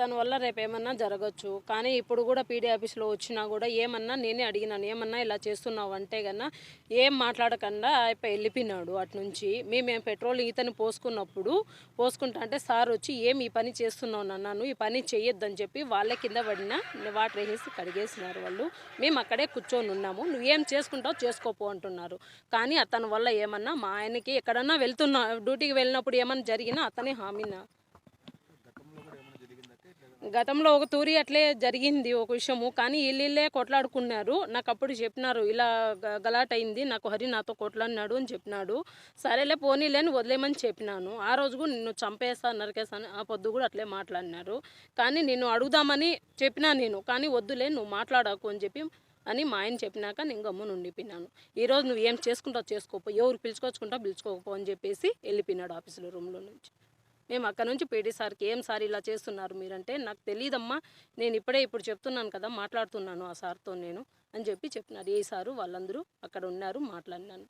తన వల్ల రేపు ఏమన్నా జరగచ్చు. కానీ ఇప్పుడు కూడా పీడీ ఆఫీస్లో వచ్చినా కూడా ఏమన్నా నేనే అడిగినాను ఏమన్నా ఇలా చేస్తున్నావు? అంటే కన్నా ఏం మాట్లాడకుండా అయిపోయి వెళ్ళిపోయినాడు అటు నుంచి మేము ఏం పెట్రోల్ ఇతను పోసుకున్నప్పుడు పోసుకుంటా అంటే సార్ వచ్చి ఏం ఈ పని చేస్తున్నావు అన్నాను ఈ పని చేయొద్దని చెప్పి వాళ్ళ కింద పడిన వాటర్ వేసి కడిగేసినారు వాళ్ళు. మేము అక్కడే కూర్చొని ఉన్నాము. నువ్వేం చేసుకుంటావు చేసుకోపో అంటున్నారు. కానీ అతని వల్ల ఏమన్నా మా ఆయనకి ఎక్కడన్నా వెళ్తున్నా డ్యూటీకి వెళ్ళినప్పుడు ఏమన్నా జరిగినా అతనే హామీనా? గతంలో ఒక తూరి అట్లే జరిగింది ఒక విషయము. కానీ వీళ్ళే కొట్లాడుకున్నారు. నాకు అప్పుడు చెప్పినారు ఇలా గ- గలాట్ అయింది నాకు హరి నాతో కొట్లాడినాడు అని చెప్పినాడు. సరేలే పోనీలేని వదిలేమని చెప్పినాను. ఆ రోజు కూడా నిన్ను చంపేస్తా నరికేస్తాను ఆ పొద్దు కూడా అట్లే మాట్లాడినారు. కానీ నిన్ను అడుగుదామని చెప్పినా నేను. కానీ వద్దులే నువ్వు మాట్లాడకు అని చెప్పి అని మా ఆయన చెప్పినాక నేను గమ్మున ఉండిపోయినాను. ఈరోజు నువ్వు ఏం చేసుకుంటావు చేసుకోపో ఎవరు పిలుచుకొచ్చుకుంటావు పిలుచుకోకపో అని చెప్పేసి వెళ్ళిపోయినాడు ఆఫీసులో రూమ్లో నుంచి. మేము అక్కడ నుంచి పీటీ సార్కి ఏం సార్ ఇలా చేస్తున్నారు మీరంటే నాకు తెలియదమ్మా నేను ఇప్పుడే ఇప్పుడు చెప్తున్నాను కదా మాట్లాడుతున్నాను ఆ సార్తో నేను అని చెప్పి చెప్పినారు. ఏ సారు వాళ్ళందరూ అక్కడ ఉన్నారు మాట్లాడినాను